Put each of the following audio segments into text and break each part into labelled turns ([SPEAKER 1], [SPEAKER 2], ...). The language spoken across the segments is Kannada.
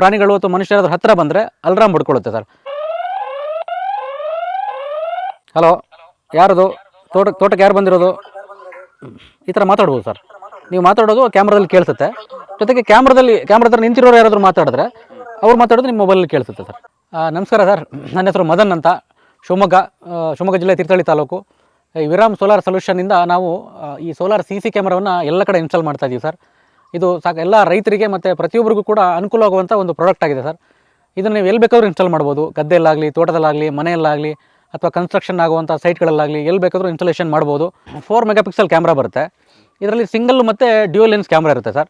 [SPEAKER 1] ಪ್ರಾಣಿಗಳು ಅಥವಾ ಮನುಷ್ಯರ ಹತ್ರ ಬಂದರೆ ಅಲ್ರಾಮ್ ಬಡ್ಕೊಳ್ಳುತ್ತೆ ಸರ್ ಹಲೋ ಯಾರದು? ತೋಟ, ತೋಟಕ್ಕೆ ಯಾರು ಬಂದಿರೋದು? ಈ ಥರ ಮಾತಾಡ್ಬೋದು ಸರ್ ನೀವು ಮಾತಾಡೋದು ಕ್ಯಾಮ್ರಾದಲ್ಲಿ ಕೇಳಿಸುತ್ತೆ. ಜೊತೆಗೆ ಕ್ಯಾಮ್ರಾದಲ್ಲಿ ಕ್ಯಾಮ್ರಾ ಹತ್ರ ನಿಂತಿರೋರು ಯಾರಾದರೂ ಮಾತಾಡಿದ್ರೆ ಅವ್ರು ಮಾತಾಡೋದು ನಿಮ್ಮ ಮೊಬೈಲಲ್ಲಿ ಕೇಳಿಸುತ್ತೆ ಸರ್ ನಮಸ್ಕಾರ ಸರ್ ನನ್ನ ಹೆಸರು ಮದನ್ ಅಂತ. ಶಿವಮೊಗ್ಗ ಶಿವಮೊಗ್ಗ ಜಿಲ್ಲೆ ತೀರ್ಥಹಳ್ಳಿ ತಾಲೂಕು. ಈ ವಿರಾಮ್ ಸೋಲಾರ್ ಸೊಲ್ಯೂಷನಿಂದ ನಾವು ಈ ಸೋಲಾರ್ ಸಿ ಸಿ ಕ್ಯಾಮ್ರಾವನ್ನು ಎಲ್ಲ ಕಡೆ ಇನ್ಸ್ಟಾಲ್ ಮಾಡ್ತಾ ಇದ್ದೀವಿ ಸರ್ ಇದು ಸಾಕು, ಎಲ್ಲ ರೈತರಿಗೆ ಮತ್ತು ಪ್ರತಿಯೊಬ್ಬರಿಗೂ ಕೂಡ ಅನುಕೂಲ ಆಗುವಂಥ ಒಂದು ಪ್ರಾಡಕ್ಟ್ ಆಗಿದೆ ಸರ್. ಇದನ್ನು ನೀವು ಎಲ್ಲಿ ಬೇಕಾದರೂ ಇನ್ಸ್ಟಾಲ್ ಮಾಡ್ಬೋದು. ಗದ್ದೆಯಲ್ಲಾಗಲಿ, ತೋಟದಲ್ಲಾಗಲಿ, ಮನೆಯಲ್ಲಾಗಲಿ ಅಥವಾ ಕನ್ಸ್ಟ್ರಕ್ಷನ್ ಆಗುವಂಥ ಸೈಟ್ಗಳಲ್ಲಾಗಲಿ ಎಲ್ಲಿ ಬೇಕಾದರೂ ಇನ್ಸ್ಟಾಲೇಷನ್ ಮಾಡ್ಬೋದು. ಫೋರ್ ಮೆಗಾ ಪಿಕ್ಸಲ್ ಕ್ಯಾಮ್ರಾ ಬರುತ್ತೆ. ಇದರಲ್ಲಿ ಸಿಂಗಲ್ ಮತ್ತು ಡ್ಯೂಯಲ್ ಲೆನ್ಸ್ ಕ್ಯಾಮ್ರಾ ಇರುತ್ತೆ ಸರ್.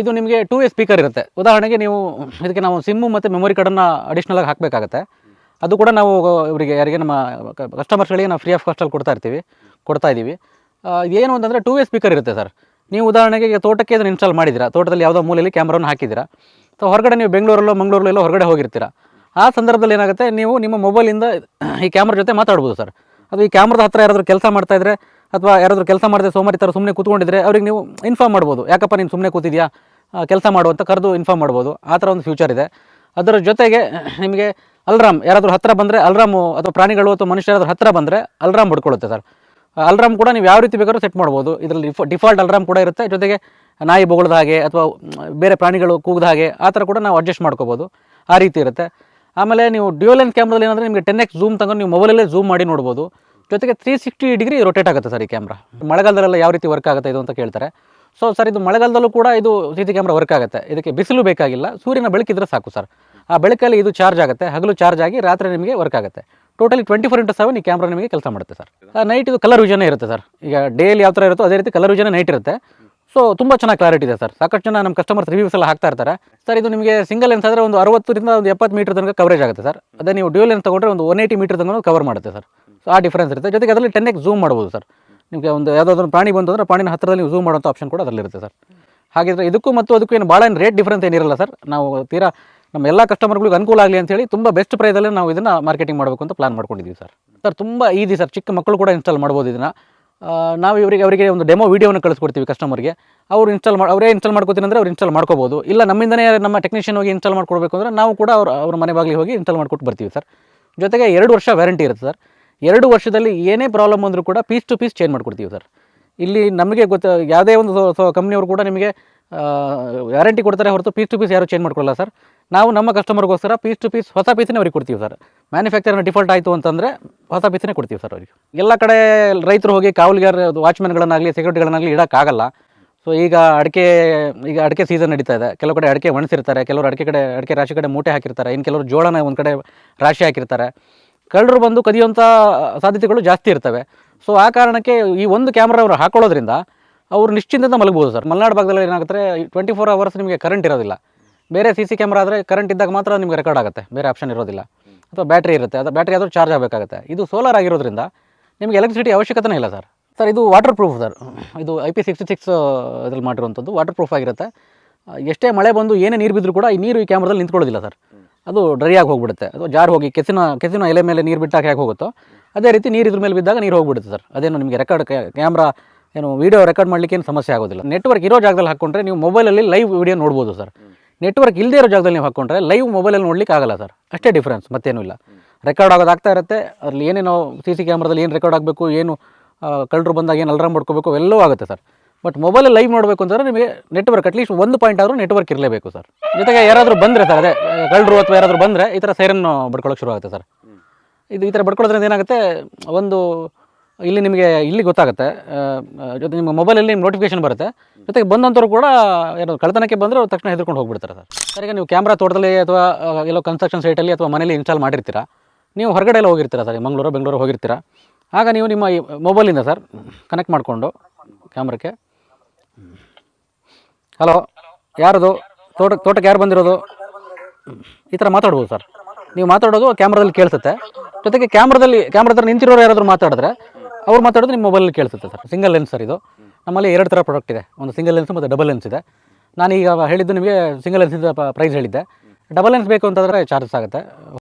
[SPEAKER 1] ಇದು ನಿಮಗೆ ಟೂ ಎ ಸ್ಪೀಕರ್ ಇರುತ್ತೆ. ಉದಾಹರಣೆಗೆ ನೀವು ಇದಕ್ಕೆ ನಾವು ಸಿಮ್ಮು ಮತ್ತು ಮೆಮೊರಿ ಕಾರ್ಡನ್ನು ಅಡಿಷ್ನಲಾಗಿ ಹಾಕಬೇಕಾಗತ್ತೆ. ಅದು ಕೂಡ ನಾವು ಇವರಿಗೆ ಯಾರಿಗೆ ನಮ್ಮ ಕಸ್ಟಮರ್ಸ್ಗಳಿಗೆ ನಾವು ಫ್ರೀ ಆಫ್ ಕಾಸ್ಟಲ್ಲಿ ಕೊಡ್ತಾ ಇರ್ತೀವಿ, ಕೊಡ್ತಾ ಇದ್ದೀವಿ ಏನು ಅಂತಂದರೆ ಟೂ ಎ ಸ್ಪೀಕರ್ ಇರುತ್ತೆ ಸರ್. ನೀವು ಉದಾಹರಣೆಗೆ ಈಗ ತೋಟಕ್ಕೆ ಅದನ್ನು ಇನ್ಸ್ಟಾಲ್ ಮಾಡಿದ್ದೀರಾ? ತೋಟದಲ್ಲಿ ಯಾವುದೋ ಮೂಲೆಯಲ್ಲಿ ಕ್ಯಾಮ್ರಾವನ್ನು ಹಾಕಿದ್ದೀರಾ? ಸೊ ಹೊರಗಡೆ ನೀವು ಬೆಂಗಳೂರಲ್ಲೋ, ಮಂಗಳೂರಲ್ಲೋ ಹೊರಗಡೆ ಹೋಗಿರ್ತೀರಾ? ಆ ಸಂದರ್ಭದಲ್ಲಿ ಏನಾಗುತ್ತೆ, ನೀವು ನಿಮ್ಮ ಮೊಬೈಲಿಂದ ಈ ಕ್ಯಾಮ್ರ ಜೊತೆ ಮಾತಾಡ್ಬೋದು ಸರ್ ಅದು ಈ ಕ್ಯಾಮ್ರದ ಹತ್ರ ಯಾರಾದರೂ ಕೆಲಸ ಮಾಡ್ತಾ ಇದ್ರೆ ಅಥವಾ ಯಾರಾದರೂ ಕೆಲಸ ಮಾಡದೆ ಸೋಮಾರಿ ಥರ ಸುಮ್ಮನೆ ಕೂತ್ಕೊಂಡಿದ್ರೆ ಅವ್ರಿಗೆ ನೀವು ಇನ್ಫಾರ್ಮ್ ಮಾಡ್ಬೋದು. ಯಾಕಪ್ಪ ನೀನು ಸುಮ್ಮನೆ ಕೂತಿದ್ಯಾ? ಕೆಲಸ ಮಾಡು ಅಂತ ಕರೆದು ಇನ್ಫಾರ್ಮ್ ಮಾಡ್ಬೋದು. ಆ ಥರ ಒಂದು ಫ್ಯೂಚರ್ ಇದೆ. ಅದರ ಜೊತೆಗೆ ನಿಮಗೆ ಅಲ್ರಾಮ್ ಯಾರಾದರೂ ಹತ್ತಿರ ಬಂದರೆ ಅಲ್ರಾಮು ಅಥವಾ ಪ್ರಾಣಿಗಳು ಅಥವಾ ಮನುಷ್ಯರಾದ್ರೂ ಹತ್ತಿರ ಬಂದರೆ ಅಲ್ರಾಮ್ ಹೊಡ್ಕೊಳ್ಳುತ್ತೆ ಸರ್ ಅಲ್ರಾಮ್ ಕೂಡ ನೀವು ಯಾವ ರೀತಿ ಬೇಕಾದ್ರೂ ಸೆಟ್ ಮಾಡ್ಬೋದು. ಇದರಲ್ಲಿ ಡಿಫಾಲ್ಟ್ ಅಲ್ರಾಮ್ ಕೂಡ ಇರುತ್ತೆ. ಜೊತೆಗೆ ನಾಯಿ ಬೊಗಳ್ದ ಹಾಗೆ ಅಥವಾ ಬೇರೆ ಪ್ರಾಣಿಗಳು ಕೂಗ್ದ ಹಾಗೆ ಆ ಥರ ಕೂಡ ನಾವು ಅಡ್ಜಸ್ಟ್ ಮಾಡ್ಕೋಬೋದು. ಆ ರೀತಿ ಇರುತ್ತೆ. ಆಮೇಲೆ ನೀವು ಡ್ಯೂಯಲ್ ಕ್ಯಾಮ್ರಲ್ಲಿ ಏನಂದರೆ ನಿಮಗೆ ಟೆನ್ ಎಕ್ಸ್ ಝೂಮ್ ತಗೊಂಡು ನೀವು ಮೊಬೈಲಲ್ಲೇ ಝೂಮ್ ಮಾಡಿ ನೋಡ್ಬೋದು. ಜೊತೆಗೆ ತ್ರೀ ಸಿಕ್ಸ್ಟಿ ಡಿಗ್ರಿ ರೊಟೇಟ್ ಆಗುತ್ತೆ ಸರ್ ಈ ಕ್ಯಾಮ್ರಾ ಮಳೆಗಾಲದಲ್ಲೆಲ್ಲ ಯಾವ ರೀತಿ ವರ್ಕ್ ಆಗುತ್ತೆ ಇದು ಅಂತ ಕೇಳ್ತಾರೆ. ಸೊ ಸರ್ ಇದು ಮಳೆಗಾಲದಲ್ಲೂ ಕೂಡ ಇದು ಸಿ ಸಿ ಕ್ಯಾಮ್ರಾ ವರ್ಕ್ ಆಗುತ್ತೆ. ಇದಕ್ಕೆ ಬಿಸಿಲು ಬೇಕಾಗಿಲ್ಲ. ಸೂರ್ಯನ ಬೆಳಕಿದ್ರೆ ಸಾಕು ಸರ್ ಆ ಬೆಳಕಲ್ಲಿ ಇದು ಚಾರ್ಜ್ ಆಗುತ್ತೆ. ಹಗಲು ಚಾರ್ಜ್ ಆಗಿ ರಾತ್ರಿ ನಿಮಗೆ ವರ್ಕ್ ಆಗುತ್ತೆ. Totally twenty four into seven ಈ ಕ್ಯಾಮ್ರಾ ನಿಮಗೆ ಕೆಲಸ ಮಾಡುತ್ತೆ ಸರ್ ನೈಟ್ ಇದು ಕಲರ್ ವಿಷನೇ ಇರುತ್ತೆ ಸರ್ ಈಗ ಡೇಲಿ ಯಾವ ಥರ ಇರುತ್ತೋ ಅದೇ ರೀತಿ ಕಲರ್ ವಿಷನೇ ನೈಟ್ ಇರುತ್ತೆ. ಸೊ ತುಂಬ ಚೆನ್ನಾಗಿ ಕ್ಲಾರಿಟಿ ಇದೆ ಸರ್ ಸಾಕಷ್ಟು ಜನ ನಮ್ಮ ಕಸ್ಟಮರ್ಸ್ ರಿವ್ಯೂಸ್ ಎಲ್ಲ ಹಾಕ್ತಾ ಇರ್ತಾರೆ. ಸರ್ ಇದು ನಿಮಗೆ ಸಿಂಗಲ್ ಲೆನ್ಸ್ ಆದರೆ ಒಂದು ಅರವತ್ತರಿಂದ ಒಂದು ಎಪ್ಪತ್ತು ಮೀಟರ್ ತನಕ ಕವರೇಜ್ ಆಗುತ್ತೆ ಸರ್ ಅದೇ ನೀವು ಡ್ಯೂಲ್ ಲೆನ್ಸ್ ತೊಗೊಂಡ್ರೆ ಒಂದು ಒನ್ ಏಯ್ಟಿ ಮೀಟರ್ ತನಕ ಕವರ್ ಮಾಡುತ್ತೆ ಸರ್ ಸೊ ಆ ಡಿಫ್ರೆನ್ಸ್ ಇರುತ್ತೆ. ಜೊತೆಗೆ ಅದರಲ್ಲಿ ಟೆನ್ ಎಕ್ಸ್ ಝೂಮ್ ಮಾಡ್ಬೋದು ಸರ್ ನಿಮಗೆ ಒಂದು ಯಾವುದಾದ್ರು ಪ್ರಾಣಿ ಬಂತು ಅಂದರೆ ಪ್ರಾಣಿನ ಹತ್ತಿರದಲ್ಲಿ ಝೂಮ್ ಮಾಡೋಂಥ ಆಪ್ಷನ್ ಕೂಡ ಅದರಲ್ಲಿರುತ್ತೆ ಸರ್ ಹಾಗಿದ್ರೆ ಇದಕ್ಕೂ ಮತ್ತು ಅದಕ್ಕೂ ಏನು ಭಾಳ ಏನು ರೇಟ್ ಡಿಫ್ರೆನ್ಸ್ ಏನಿರಲ್ಲ ಸರ್ ನಾವು ತೀರಾ ನಮ್ಮ ಎಲ್ಲ ಕಸ್ಟಮರ್ಗಳಿಗೆ ಅನುಕೂಲ ಆಗಲಿ ಅಂತೇಳಿ ತುಂಬ ಬೆಸ್ಟ್ ಪ್ರೈಸಲ್ಲಿ ನಾವು ಇದನ್ನು ಮಾರ್ಕೆಟಿಂಗ್ ಮಾಡಬೇಕು ಅಂತ ಪ್ಲಾನ್ ಮಾಡ್ಕೊಂಡಿದ್ದೀವಿ ಸರ್. ಸರ್ ತುಂಬ ಈಸಿ ಸರ್. ಚಿಕ್ಕ ಮಕ್ಕಳು ಕೂಡ ಇನ್ಸ್ಟಾಲ್ ಮಾಡ್ಬೋದು ಇದನ್ನು. ನಾವು ಇವರಿಗೆ, ಅವರಿಗೆ ಒಂದು ಡೆಮೋ ವೀಡಿಯೋನ ಕಳಿಸ್ಕೊಡ್ತೀವಿ ಕಸ್ಟಮರ್ಗೆ ಅವ್ರು ಇನ್ಸ್ಟಾಲ್ ಮಾಡಿ ಅವರೇ ಇನ್ಸ್ಟಾಲ್ ಮಾಡ್ಕೋತೀನಿ ಅಂದರೆ ಅವ್ರು ಇನ್ಸ್ಟಾಲ್ ಮಾಡ್ಕೋಬೋದು. ಇಲ್ಲ, ನಮ್ಮಿಂದನೇ ನಮ್ಮ ಟೆಕ್ನಿಷಿಯನ್ ಹೋಗಿ ಇನ್ಸ್ಟಾಲ್ ಮಾಡ್ಕೊಡ್ಬೇಕು ಅಂದರೆ ನಾವು ಕೂಡ ಅವ್ರು, ಅವ್ರ ಮನೆ ಬಾಗಿಲಿಗೆ ಹೋಗಿ ಇನ್ಸ್ಟಾಲ್ ಮಾಡ್ಕೊಟ್ಟು ಬರ್ತೀವಿ ಸರ್. ಜೊತೆಗೆ ಎರಡು ವರ್ಷ ವ್ಯಾರಂಟಿ ಇರುತ್ತೆ ಸರ್. ಎರಡು ವರ್ಷದಲ್ಲಿ ಏನೇ ಪ್ರಾಬ್ಲಮ್ ಅಂದರೂ ಕೂಡ ಪೀಸ್ ಟು ಪೀಸ್ ಚೇಂಜ್ ಮಾಡ್ಕೊಡ್ತೀವಿ ಸರ್. ಇಲ್ಲಿ ನಮಗೆ ಗೊತ್ತ, ಯಾವುದೇ ಒಂದು ಕಂಪ್ನಿಯವರು ಕೂಡ ನಿಮಗೆ ವ್ಯಾರಂಟಿ ಕೊಡ್ತಾರೆ ಹೊರತು ಪೀಸ್ ಟು ಪೀಸ್ ಯಾರು ಚೇಂಜ್ ಮಾಡ್ಕೊಳ್ಳಲ್ಲ ಸರ್. ನಾವು ನಮ್ಮ ಕಸ್ಟಮರ್ಗೋಸ್ಕರ ಪೀಸ್ ಟು ಪೀಸ್ ಹೊಸ ಪೀಸನ್ನೇ ಅವ್ರಿಗೆ ಕೊಡ್ತೀವಿ ಸರ್ ಮ್ಯಾನುಫ್ಯಾಕ್ಚರ್ನ ಡಿಫಾಲ್ಟ್ ಆಯಿತು ಅಂತಂದರೆ ಹೊಸ ಪೀಸನ್ನೇ ಕೊಡ್ತೀವಿ ಸರ್ ಅವರಿಗೆ. ಎಲ್ಲ ಕಡೆ ರೈತರು ಹೋಗಿ ಕಾವಲಿಗಾರ ವಾಚ್ಮೆನ್ಗಳನ್ನಾಗಲಿ ಸೆಕ್ಯೂರಿಟಿಗಳನ್ನಾಗಲಿ ಇಡೋಕ್ಕಾಗಲ್ಲ ಸೊ ಈಗ ಅಡಿಕೆ ಈಗ ಅಡಿಕೆ ಸೀಸನ್ ನಡೀತಾ ಇದೆ. ಕೆಲವು ಕಡೆ ಅಡಿಕೆ ಒಣಸಿರ್ತಾರೆ ಕೆಲವರು ಅಡಿಕೆ ಕಡೆ, ಅಡಿಕೆ ರಾಶಿ ಕಡೆ ಮೂಟೆ ಹಾಕಿರ್ತಾರೆ, ಇನ್ನು ಕೆಲವರು ಜೋಳನ ಒಂದು ಕಡೆ ರಾಶಿ ಹಾಕಿರ್ತಾರೆ. ಕಳ್ಳರು ಬಂದು ಕದಿಯುವಂಥ ಸಾಧ್ಯತೆಗಳು ಜಾಸ್ತಿ ಇರ್ತವೆ. ಸೊ ಆ ಕಾರಣಕ್ಕೆ ಈ ಒಂದು ಕ್ಯಾಮ್ರಾ ಅವರು ಹಾಕೊಳ್ಳೋದ್ರಿಂದ ಅವ್ರು ನಿಶ್ಚಿಂತದಿಂದ ಮಲಗ್ಬೋದು ಸರ್ ಮಲೆನಾಡು ಭಾಗದಲ್ಲಿ ಏನಾಗುತ್ತೆ ಟ್ವೆಂಟಿ ಫೋರ್ ಅವರ್ಸ್ ನಿಮಗೆ ಕರೆಂಟ್ ಇರೋದಿಲ್ಲ. ಬೇರೆ ಸಿ ಸಿ ಕ್ಯಾಮ್ರಾ ಆದರೆ ಕರೆಂಟ್ ಇದ್ದಾಗ ಮಾತ್ರ ನಿಮಗೆ ರೆಕಾರ್ಡ್ ಆಗುತ್ತೆ. ಬೇರೆ ಆಪ್ಷನ್ ಇರೋದಿಲ್ಲ. ಅಥವಾ ಬ್ಯಾಟ್ರಿ ಇರುತ್ತೆ. ಅದು ಬ್ಯಾಟ್ರಿ ಆದರೂ ಚಾರ್ಜ್ ಆಗಬೇಕಾಗುತ್ತೆ. ಇದು ಸೋಲಾರ್ ಆಗಿರೋದ್ರಿಂದ ನಿಮಗೆ ಎಲೆಕ್ಟ್ರಿಸಿಟಿ ಅವಶ್ಯಕತೆನೇ ಇಲ್ಲ ಸರ್ ಸರ್ ಇದು ವಾಟರ್ ಪ್ರೂಫ್ ಸರ್ ಇದು ಐ ಪಿ ಸಿಕ್ಸ್ಟಿ ಸಿಕ್ಸ್ ಇದ್ರಲ್ಲಿ ಮಾಡಿರುವಂಥದ್ದು ವಾಟರ್ ಪ್ರೂಫ್ ಆಗಿರುತ್ತೆ ಎಷ್ಟೇ ಮಳೆ ಬಂದು ಏನೇ ನೀರು ಬಿದ್ದರೂ ಕೂಡ ಈ ನೀರು ಈ ಕ್ಯಾಮ್ರದಲ್ಲಿ ನಿಂತ್ಕೊಳ್ಳೋದಿಲ್ಲ ಸರ್ ಅದು ಡ್ರೈ ಆಗಿ ಹೋಗ್ಬಿಡುತ್ತೆ. ಅದು ಜಾರ್ ಹೋಗಿ ಕೆಸಿನ ಕೆಸಿನ ಎಲೆ ಮೇಲೆ ನೀರು ಬಿಟ್ಟಾಗ ಹೇಗೆ ಹೋಗುತ್ತೋ ಅದೇ ರೀತಿ ನೀರು ಇದ್ರ ಮೇಲೆ ಬಿದ್ದಾಗ ನೀರು ಹೋಗ್ಬಿಡುತ್ತೆ ಸರ್ ಅದೇನು ನಿಮಗೆ ರೆಕಾರ್ಡ್ ಕ್ಯಾಮ್ರಾ ಏನು ವೀಡಿಯೋ ರೆಕಾರ್ಡ್ ಮಾಡಲಿಕ್ಕೆ ಏನು ಸಮಸ್ಯೆ ಆಗೋದಿಲ್ಲ. ನೆಟ್ವರ್ಕ್ ಇರೋ ಜಾಗದಲ್ಲಿ ಹಾಕ್ಕೊಂಡ್ರೆ ನೀವು ಮೊಬೈಲಲ್ಲಿ ಲೈವ್ ವೀಡಿಯೋ ನೋಡ್ಬೋದು ಸರ್ ನೆಟ್ವರ್ಕ್ ಇಲ್ಲದೇ ಇರೋ ಜಾಗದಲ್ಲಿ ನೀವು ಹಾಕ್ಕೊಂಡ್ರೆ ಲೈವ್ ಮೊಬೈಲಲ್ಲಿ ನೋಡ್ಲಿಕ್ಕೆ ಆಗಲ್ಲ ಸರ್ ಅಷ್ಟೇ ಡಿಫ್ರೆನ್ಸ್ ಮತ್ತೇನೂ ಇಲ್ಲ. ರೆಕಾರ್ಡ್ ಆಗೋದಾಗ್ತಾ ಇರುತ್ತೆ ಅಲ್ಲಿ ಏನೇನೋ ಸಿ ಸಿ ಕ್ಯಾಮ್ರಾದಲ್ಲಿ ಏನು ರೆಕಾರ್ಡ್ ಆಗಬೇಕು, ಏನು ಕಳ್ಳರು ಬಂದಾಗ ಏನು ಅಲ್ರಾಮ್ ಮಾಡ್ಕೋಬೇಕು ಎಲ್ಲವೂ ಆಗುತ್ತೆ ಸರ್ ಬಟ್ ಮೊಬೈಲಲ್ಲಿ ಲೈವ್ ನೋಡಬೇಕು ಅಂತಂದ್ರೆ ನಿಮಗೆ ನೆಟ್ವರ್ಕ್ ಅಟ್ಲೀಸ್ಟ್ ಒಂದು ಪಾಯಿಂಟ್ ಆದರೂ ನೆಟ್ವರ್ಕ್ ಇರಲೇಬೇಕು ಸರ್ ಜೊತೆಗೆ ಯಾರಾದರೂ ಬಂದರೆ ಸರ್ ಅದೇ, ಕಳ್ಳರು ಅಥವಾ ಯಾರಾದರೂ ಬಂದರೆ ಈ ಥರ ಸೈರನ್ನು ಬಡ್ಕೊಳ್ಳೋಕೆ ಶುರು ಆಗುತ್ತೆ ಸರ್ ಇದು ಈ ಥರ ಬಡ್ಕೊಳ್ಳೋದ್ರಿಂದ ಏನಾಗುತ್ತೆ, ಒಂದು ಇಲ್ಲಿ ನಿಮಗೆ ಇಲ್ಲಿ ಗೊತ್ತಾಗುತ್ತೆ. ಜೊತೆ ನಿಮ್ಮ ಮೊಬೈಲಲ್ಲಿ ನಿಮ್ಮ ನೋಟಿಫಿಕೇಶನ್ ಬರುತ್ತೆ. ಜೊತೆಗೆ ಬಂದಂಥವ್ರು ಕೂಡ ಏನೋ ಕಳ್ತನಕ್ಕೆ ಬಂದರೆ ಅವ್ರು ತಕ್ಷಣ ಹೆದರ್ಕೊಂಡು ಹೋಗ್ಬಿಡ್ತಾರೆ ಸರ್. ಸರ್, ಈಗ ನೀವು ಕ್ಯಾಮ್ರಾ ತೋಟದಲ್ಲಿ ಅಥವಾ ಎಲ್ಲೋ ಕನ್ಸ್ಟ್ರಕ್ಷನ್ ಸೈಟಲ್ಲಿ ಅಥವಾ ಮನೇಲಿ ಇನ್ಸ್ಟಾಲ್ ಮಾಡಿರ್ತೀರಾ? ನೀವು ಹೊರಗಡೆ ಎಲ್ಲ ಹೋಗಿರ್ತೀರಾ ಸರ್? ಮಂಗಳೂರು, ಬೆಂಗಳೂರು ಹೋಗಿರ್ತೀರಾ? ಆಗ ನೀವು ನಿಮ್ಮ ಈ ಮೊಬೈಲಿಂದ ಸರ್ ಕನೆಕ್ಟ್ ಮಾಡಿಕೊಂಡು ಕ್ಯಾಮ್ರಕ್ಕೆ ಹಲೋ ಯಾರದು? ತೋಟ, ತೋಟಕ್ಕೆ ಯಾರು ಬಂದಿರೋದು? ಈ ಥರ ಮಾತಾಡ್ಬೋದು ಸರ್. ನೀವು ಮಾತಾಡೋದು ಕ್ಯಾಮ್ರಾದಲ್ಲಿ ಕೇಳಿಸುತ್ತೆ. ಜೊತೆಗೆ ಕ್ಯಾಮ್ರಾದಲ್ಲಿ ಕ್ಯಾಮ್ರಾ ನಿಂತಿರೋರು ಯಾರಾದರೂ ಮಾತಾಡಿದ್ರೆ ಅವ್ರು ಮಾತಾಡೋದು ನಿಮ್ಮ ಮೊಬೈಲಲ್ಲಿ ಕೇಳಿಸುತ್ತೆ ಸರ್. ಸಿಂಗಲ್ ಲೆನ್ಸ್ ಸರ್ ಇದು. ನಮ್ಮಲ್ಲಿ ಎರಡು ಥರ ಪ್ರಾಡಕ್ಟ್ ಇದೆ. ಒಂದು ಸಿಂಗಲ್ ಲೆನ್ಸ್ ಮತ್ತು ಡಬಲ್ ಲೆನ್ಸ್ ಇದೆ. ನಾನೀಗ ಹೇಳಿದ್ದು ನಿಮಗೆ ಸಿಂಗಲ್ ಲೆನ್ಸಿಂದ ಪ್ರೈಸ್ ಹೇಳಿದ್ದೆ. ಡಬಲ್ ಲೆನ್ಸ್ ಬೇಕು ಅಂತಂದರೆ ಚಾರ್ಜಸ್ ಆಗುತ್ತೆ.